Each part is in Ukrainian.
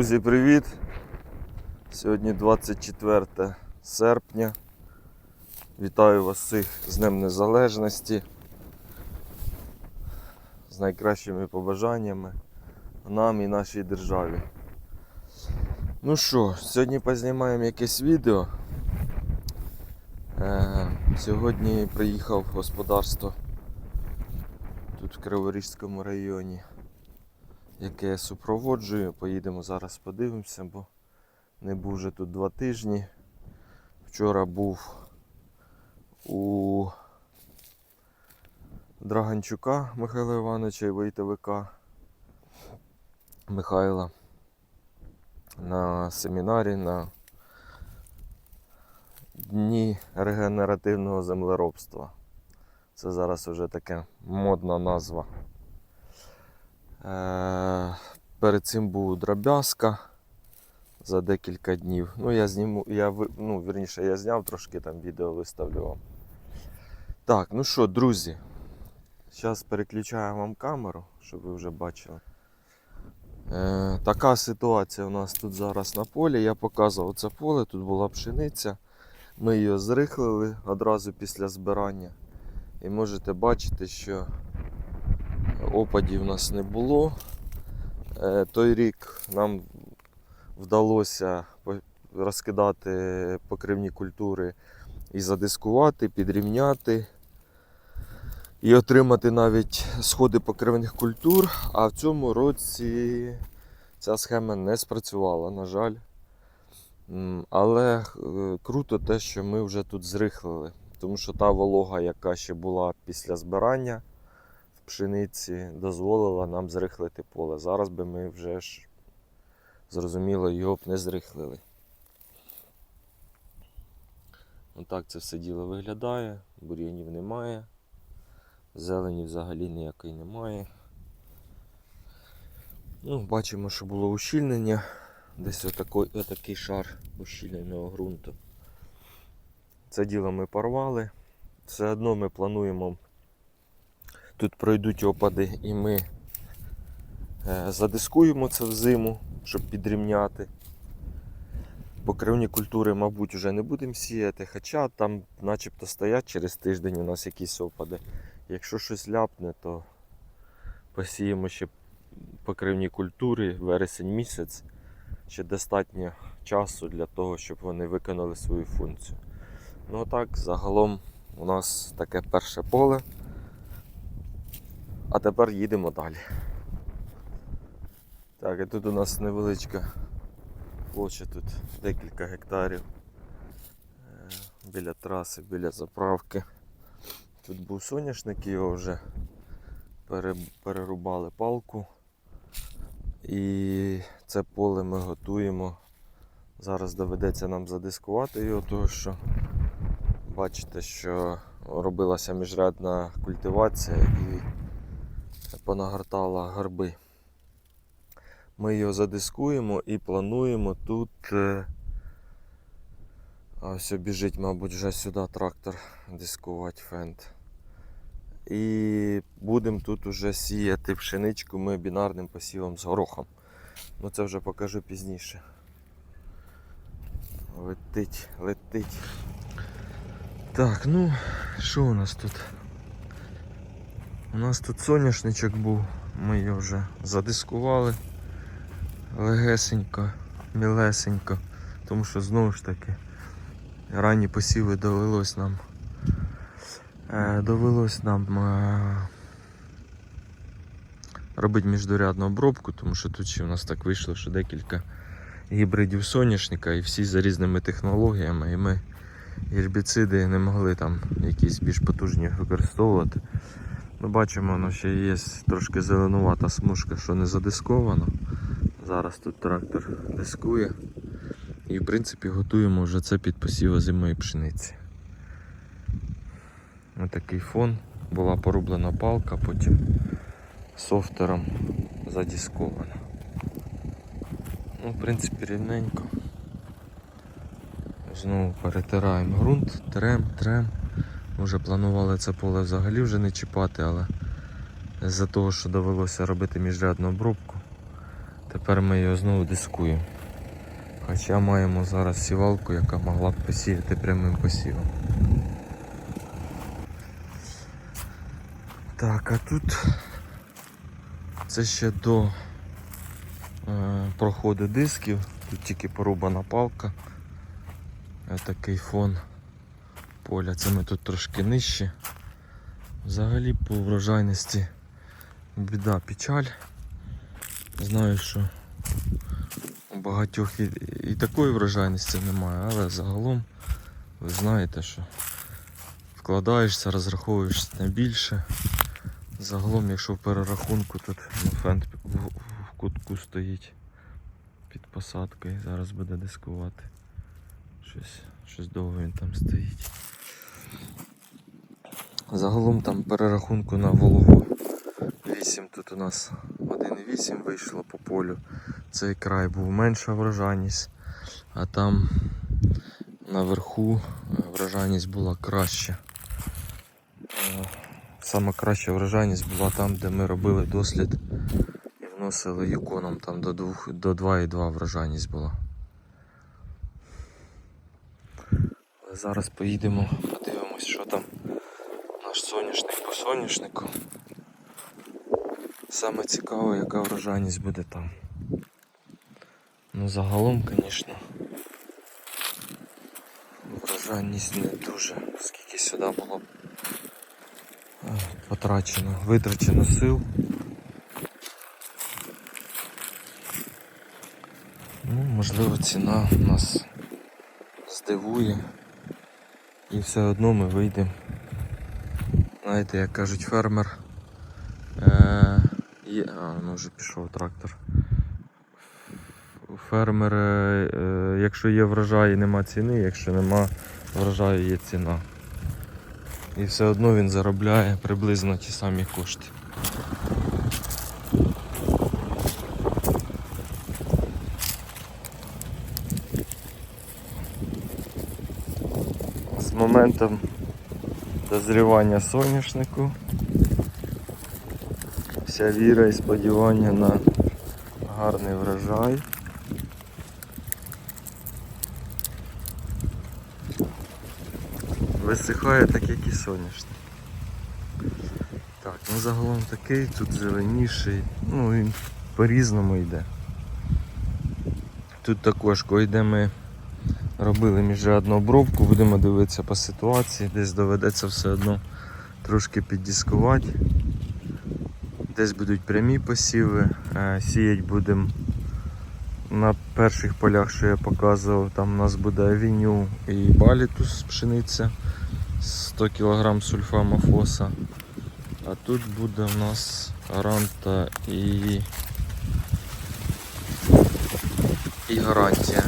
Друзі, привіт! Сьогодні 24 серпня. Вітаю вас всіх з Днем Незалежності. З найкращими побажаннями нам і нашій державі. Ну що, сьогодні познімаємо якесь відео. Е, сьогодні приїхав в господарство тут в Криворізькому районі яке я супроводжую. Поїдемо зараз подивимося, бо не був вже тут два тижні. Вчора був у Драганчука Михайла Івановича і войтовика Михайла на семінарі на Дні регенеративного землеробства. Це зараз вже таке модна назва. Е, Перед цим був дробязка за декілька днів. Ну, я зніму, я ну, вірніше, я зняв трошки там відео виставлю вам. Так, ну що, друзі, зараз переключаю вам камеру, щоб ви вже бачили. Е, така ситуація у нас тут зараз на полі. Я показував це поле, тут була пшениця. Ми її зрихлили одразу після збирання. І можете бачити, що опадів у нас не було. Е, Той рік нам вдалося розкидати покривні культури і задискувати, підрівняти. І отримати навіть сходи покривних культур, а в цьому році ця схема не спрацювала, на жаль. Але е, круто те, що ми вже тут зрихлили, тому що та волога, яка ще була після збирання, пшениці дозволила нам зрихлити поле. Зараз би ми вже ж зрозуміло його б не зрихлили. Отак це все діло виглядає, бур'янів немає, зелені взагалі ніякої немає. Ну, бачимо, що було ущільнення, десь отакий, отакий шар ущільненого ґрунту. Це діло ми порвали. Все одно ми плануємо тут пройдуть опади і ми е, задискуємо це в зиму, щоб підрівняти. Покривні культури, мабуть, вже не будемо сіяти, хоча там начебто стоять через тиждень у нас якісь опади. Якщо щось ляпне, то посіємо ще покривні культури вересень місяць. Ще достатньо часу для того, щоб вони виконали свою функцію. Ну а так, загалом у нас таке перше поле. А тепер їдемо далі. Так, і тут у нас невеличка площа, тут декілька гектарів е, біля траси, біля заправки. Тут був соняшник, його вже перерубали палку. І це поле ми готуємо. Зараз доведеться нам задискувати його, тому що бачите, що робилася міжрядна культивація і понагортала горби. Ми його задискуємо і плануємо тут. е, все біжить, мабуть, вже сюди трактор дискувати фент. І будемо тут уже сіяти пшеничку ми бінарним посівом з горохом. Ну це вже покажу пізніше. Летить, летить. Так, ну, що у нас тут? У нас тут соняшничок був, ми його вже задискували легесенько, мілесенько, тому що знову ж таки ранні посіви довелось нам. Е, довелось нам е, робити міждорядну обробку, тому що тут ще в нас так вийшло, що декілька гібридів соняшника і всі за різними технологіями, і ми гербіциди не могли там якісь більш потужні використовувати. Ми бачимо, воно ще є трошки зеленувата смужка, що не задисковано. Зараз тут трактор дискує. І в принципі готуємо вже це під посів озимої пшениці. Ось такий фон. Була порублена палка, потім софтером задіскована. Ну, в принципі, рівненько. Знову перетираємо ґрунт, трем, трем. Вже планували це поле взагалі вже не чіпати, але з-за того, що довелося робити міжрядну обробку, Тепер ми його знову дискуємо. Хоча маємо зараз сівалку, яка могла б посіяти прямим посівом. Так, а тут це ще до е, проходу дисків. Тут тільки порубана палка. Е, Такий фон поля. Це ми тут трошки нижче. Взагалі по врожайності біда печаль. Знаю, що у багатьох і, і такої врожайності немає, але загалом ви знаєте, що вкладаєшся, розраховуєшся на більше. Загалом, якщо в перерахунку тут в- в кутку стоїть під посадкою, зараз буде дискувати. Щось, щось довго він там стоїть. Загалом там перерахунку на вологу 8 тут у нас 1,8 вийшло по полю. Цей край був менша врожайність, а там наверху е, врожайність була краща. Е, Саме краща врожайність була там, де ми робили дослід і вносили юконом, там до 2, до 2,2 врожайність була. Зараз поїдемо, подивимось, що там наш соняшник по соняшнику. Саме цікаво, яка врожайність буде там. Ну загалом, звісно, врожайність не дуже, скільки сюди було е, потрачено, витрачено сил. Ну, можливо, ціна нас здивує. І все одно ми вийдемо. Знаєте, як кажуть фермер. Е, а, ну вже пішов трактор. Фермер, е, е, якщо є врожай, нема ціни, якщо нема врожаю, є ціна. І все одно він заробляє приблизно ті самі кошти. З моментом дозрівання соняшнику вся віра і сподівання на гарний врожай. Висихає так, як і соняшник. Так, ну загалом такий, тут зеленіший, ну він по-різному йде. Тут також, коли йде ми робили міжрядну обробку, будемо дивитися по ситуації, десь доведеться все одно трошки піддіскувати. Десь будуть прямі посіви, е, сіять будемо на перших полях, що я показував, там у нас буде авіню і балітус пшениця. 100 кг сульфамофоса. А тут буде у нас аранта і, і гарантія,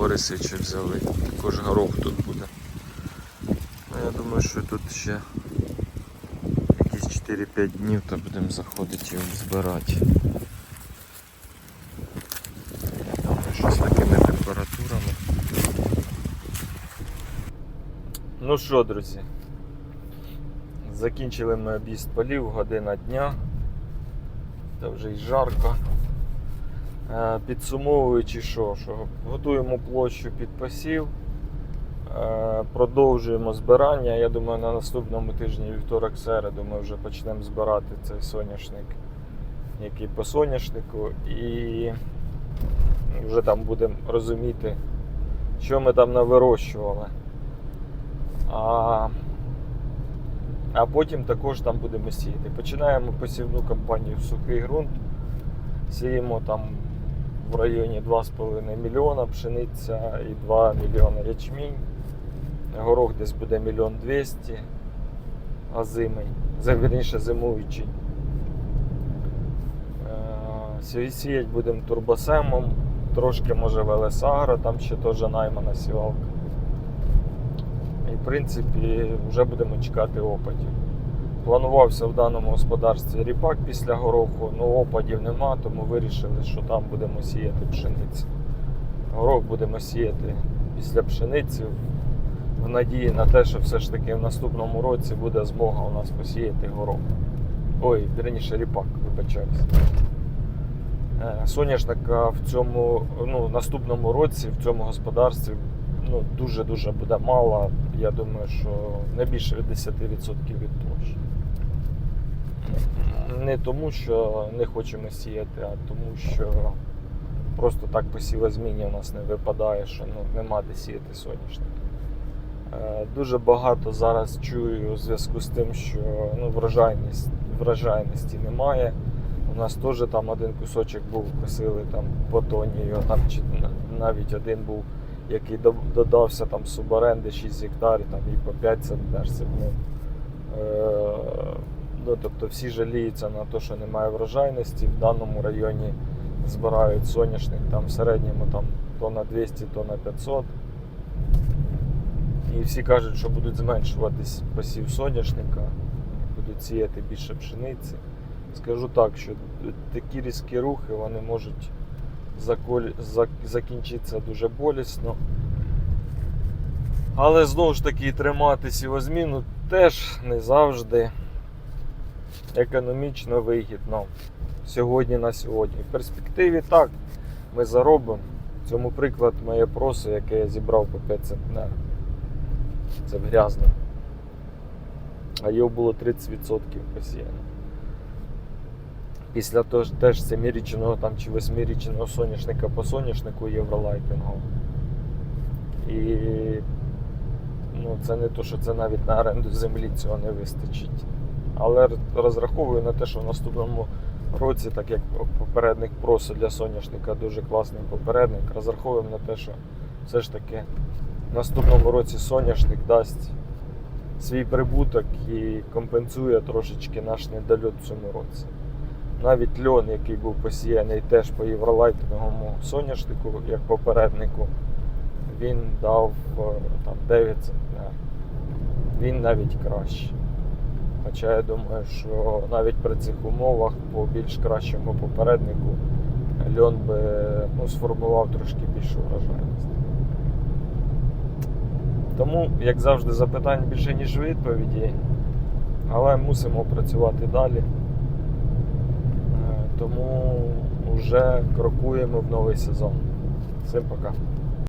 ми взяли. Також горох тут буде. Ну, я думаю, що тут ще якісь 4-5 днів то будемо заходити його збирати. Що з такими температурами. Ну що, друзі, закінчили ми об'їзд полів, година дня. Та вже й жарко. Е, Підсумовуючи, що, що готуємо площу під посів, е, продовжуємо збирання. Я думаю, на наступному тижні вівторок середу ми вже почнемо збирати цей соняшник, який по соняшнику, і вже там будемо розуміти, що ми там навирощували. А, а потім також там будемо сіяти. Починаємо посівну кампанію в сухий ґрунт. Сіємо там в районі 2,5 мільйона пшениця і 2 мільйони ячмінь. Горох десь буде мільйон 200, а зимий, вірніше зимуючий. Е, Сіять будемо турбосемом, трошки може Велесагра, там ще теж наймана сівалка. І в принципі вже будемо чекати опадів. Планувався в даному господарстві ріпак після гороху, але опадів нема, тому вирішили, що там будемо сіяти пшеницю. Горох будемо сіяти після пшениці в надії на те, що все ж таки в наступному році буде змога у нас посіяти горох. Ой, вірніше ріпак, вибачаюсь. Е, Соняшника в цьому ну, наступному році в цьому господарстві ну, дуже-дуже буде мало. Я думаю, що не більше від 10% від площі. Не тому, що не хочемо сіяти, а тому, що просто так посівозміння у нас не випадає, що ну, нема де сіяти соняшник. Е, Дуже багато зараз чую у зв'язку з тим, що ну, врожайність, врожайності немає. У нас теж там один кусочок був, косили там по тоні, його там чи навіть один був, який додався там суборенди 6 гектарів, там і по 5 центнер сипнув. Е, Ну, тобто всі жаліються на те, що немає врожайності. В даному районі збирають соняшник там в середньому там, тонна 200, тонна 500. І всі кажуть, що будуть зменшуватись посів соняшника, будуть сіяти більше пшениці. Скажу так, що такі різкі рухи вони можуть заколь- зак- закінчитися дуже болісно. Але знову ж таки тримати сівозміну теж не завжди економічно вигідно сьогодні на сьогодні. В перспективі так, ми заробимо. В цьому приклад моє просо, яке я зібрав по 5 центнер. Це грязно. А його було 30% посіяно. Після того ж теж семирічного там, чи восьмирічного соняшника по соняшнику євролайтингу. І ну, це не то, що це навіть на оренду землі цього не вистачить. Але розраховую на те, що в наступному році, так як попередник просу для соняшника дуже класний попередник, розраховуємо на те, що все ж таки в наступному році соняшник дасть свій прибуток і компенсує трошечки наш недольот в цьому році. Навіть льон, який був посіяний теж по євролайтинговому соняшнику, як попереднику, він дав е, там 9 центнер. Він навіть краще. Хоча я думаю, що навіть при цих умовах по більш кращому попереднику льон би ну, сформував трошки більшу вражайність. Тому, як завжди, запитань більше, ніж відповіді, але мусимо працювати далі. Тому вже крокуємо в новий сезон. Всім пока.